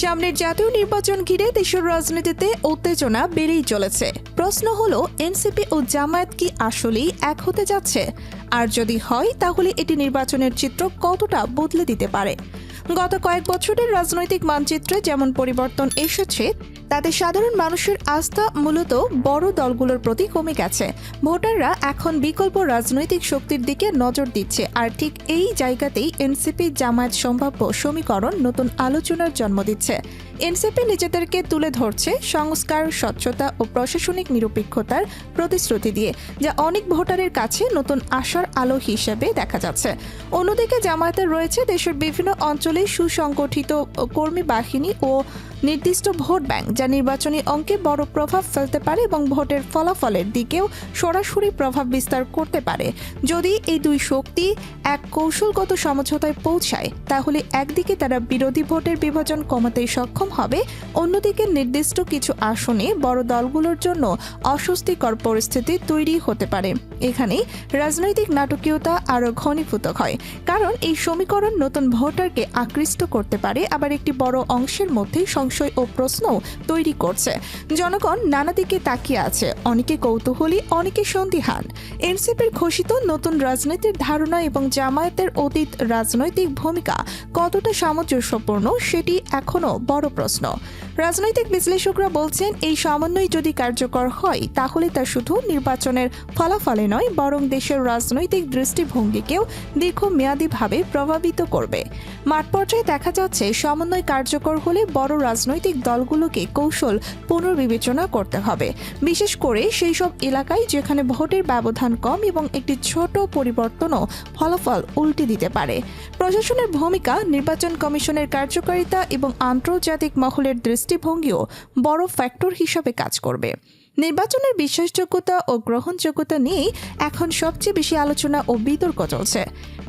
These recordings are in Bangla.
সামনের জাতীয় নির্বাচন ঘিরে দেশের রাজনীতিতে উত্তেজনা বেড়েই চলেছে। প্রশ্ন হলো, এনসিপি ও জামায়াত কি আসলেই এক হতে যাচ্ছে? আর যদি হয়, তাহলে এটি নির্বাচনের চিত্র কতটা বদলে দিতে পারে? গত কয়েক বছরের রাজনৈতিক মানচিত্রে যেমন পরিবর্তন এসেছে, তাতে সাধারণ মানুষের আস্থা মূলত বড় দলগুলোর প্রতি কমে গেছে। ভোটাররা এখন বিকল্প রাজনৈতিক শক্তির দিকে নজর দিচ্ছে আর ঠিক এই জায়গাতেই এনসিপি জামায়াত সম্ভাব্য সমীকরণ নতুন আলোচনার জন্ম দিচ্ছে। এনসিপি নিজেদেরকে তুলে ধরছে সংস্কার, স্বচ্ছতা ও প্রশাসনিক নিরপেক্ষতার প্রতিশ্রুতি দিয়ে, যা অনেক ভোটারের কাছে নতুন আশার আলো হিসেবে দেখা যাচ্ছে। অন্যদিকে জামায়াতের রয়েছে দেশের বিভিন্ন অঞ্চলে সুসংগঠিত কর্মী বাহিনী ও নির্দিষ্ট ভোট ব্যাংক যা নির্বাচনী অঙ্কে বড় প্রভাব ফেলতে পারে এবং ভোটের ফলাফলের দিকেও সরাসরি প্রভাব বিস্তার করতে পারে। যদি এই দুই শক্তি এক কৌশলগত সমঝোতায় পৌঁছায়, তাহলে একদিকে তারা বিরোধী ভোটের বিভাজন কমাতে সক্ষম হবে, অন্যদিকে নির্দিষ্ট কিছু আসনে বড় দলগুলোর জন্য অস্বস্তিকর পরিস্থিতি তৈরি হতে পারে। এখানে রাজনৈতিক নাটকীয়তা আরও ঘনীভূত হয়, কারণ এই সমীকরণ নতুন ভোটারকে আকৃষ্ট করতে পারে, আবার একটি বড় অংশের মধ্যে সংশয় ও প্রশ্ন তৈরি করছে। জনগণ নানা দিকে তাকিয়ে আছে, অনেকে কৌতূহলী, অনেকে সন্দিহান। এনসিপির ঘোষিত নতুন রাজনীতির ধারণা এবং জামায়াতের অতীত রাজনৈতিক ভূমিকা কতটা সামঞ্জস্যপূর্ণ, সেটি এখনও বড় প্রশ্ন। রাজনৈতিক বিশ্লেষকরা বলছেন, এই সমন্বয় যদি কার্যকর হয়, তাহলে তা শুধু নির্বাচনের ফলাফলে নয়, বরং দেশের রাজনৈতিক দৃষ্টিভঙ্গিকেও দীর্ঘমেয়াদীভাবে প্রভাবিত করবে। মাঠ পর্যায়ে দেখা যাচ্ছে সমন্বয় কার্যকর হলে বড় রাজনৈতিক দলগুলোকে কৌশল পুনর্বিবেচনা করতে হবে। বিশেষ করে সেই সব এলাকায় যেখানে ভোটের ব্যবধান কম এবং একটি ছোট পরিবর্তনও ফলাফল উল্টে দিতে পারে। প্রশাসনের ভূমিকা, নির্বাচন কমিশনের কার্যকারিতা এবং আন্তর্জাতিক মহলের দৃষ্টিভঙ্গিও বড় ফ্যাক্টর হিসাবে কাজ করবে। নির্বাচনের বিশ্বাসযোগ্যতা ও গ্রহণযোগ্যতা নিয়েই এখন সবচেয়ে বেশি আলোচনা ও বিতর্ক চলছে।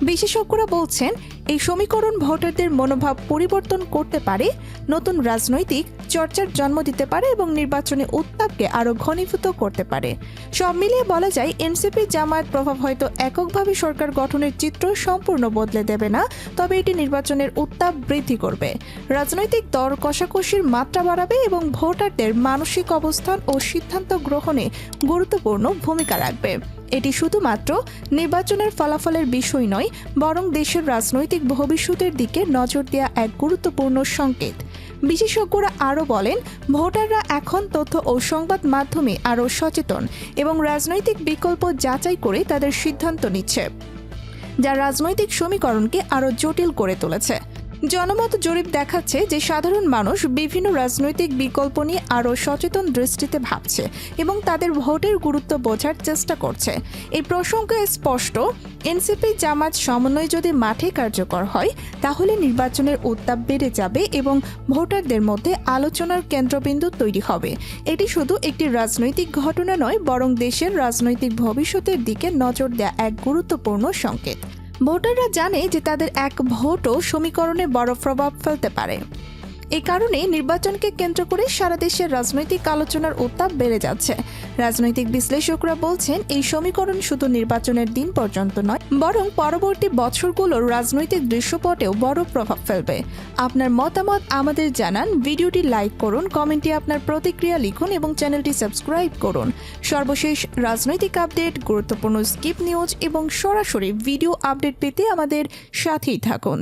বিশেষজ্ঞরা বলছেন, এই সমীকরণ ভোটারদের মনোভাব পরিবর্তন করতে পারে, নতুন রাজনৈতিক চর্চার জন্ম দিতে পারে এবং নির্বাচনী উত্তাপকে আরও ঘনীভূত করতে পারে। সব মিলিয়ে বলা যায় এনসিপি জামায়াত প্রভাব হয়তো এককভাবে সরকার গঠনের চিত্র সম্পূর্ণ বদলে দেবে না, তবে এটি নির্বাচনের উত্তাপ বৃদ্ধি করবে। রাজনৈতিক দর কষাকষির মাত্রা বাড়াবে এবং ভোটারদের মানসিক অবস্থান ও সিদ্ধান্ত গ্রহণে গুরুত্বপূর্ণ ভূমিকা রাখবে। এটি শুধুমাত্র নির্বাচনের ফলাফলের বিষয় নয়, বরং দেশের রাজনৈতিক ভবিষ্যতের দিকে নজর দেওয়া এক গুরুত্বপূর্ণ সংকেত। বিশেষজ্ঞরা আরও বলেন, ভোটাররা এখন তথ্য ও সংবাদ মাধ্যমে আরও সচেতন এবং রাজনৈতিক বিকল্প যাচাই করে তাদের সিদ্ধান্ত নিচ্ছে, যা রাজনৈতিক সমীকরণকে আরও জটিল করে তুলেছে। জনমত জরিপ দেখাচ্ছে যে সাধারণ মানুষ বিভিন্ন রাজনৈতিক বিকল্প নিয়ে আরও সচেতন দৃষ্টিতে ভাবছে এবং তাদের ভোটের গুরুত্ব বোঝার চেষ্টা করছে। এই প্রসঙ্গে স্পষ্ট, এনসিপি জামাত সমন্বয় যদি মাঠে কার্যকর হয়, তাহলে নির্বাচনের উত্তাপ বেড়ে যাবে এবং ভোটারদের মধ্যে আলোচনার কেন্দ্রবিন্দু তৈরি হবে। এটি শুধু একটি রাজনৈতিক ঘটনা নয়, বরং দেশের রাজনৈতিক ভবিষ্যতের দিকে নজর দেওয়া এক গুরুত্বপূর্ণ সংকেত। ভোটাররা জানে যে তাদের এক ভোটও সমীকরণে বড় প্রভাব ফেলতে পারে। এই কারণে নির্বাচনকে কেন্দ্র করে সারা দেশের রাজনৈতিক আলোচনার উত্তাপ বেড়ে যাচ্ছে। রাজনৈতিক বিশ্লেষকরা বলছেন, এই সমীকরণ শুধু নির্বাচনের দিন পর্যন্ত নয়, বরং পরবর্তী বছরগুলোর রাজনৈতিক দৃশ্যপটেও বড় প্রভাব ফেলবে। আপনার মতামত আমাদের জানান। ভিডিওটি লাইক করুন, কমেন্টে আপনার প্রতিক্রিয়া লিখুন এবং চ্যানেলটি সাবস্ক্রাইব করুন। সর্বশেষ রাজনৈতিক আপডেট, গুরুত্বপূর্ণ স্কিপ নিউজ এবং সরাসরি ভিডিও আপডেট পেতে আমাদের সাথেই থাকুন।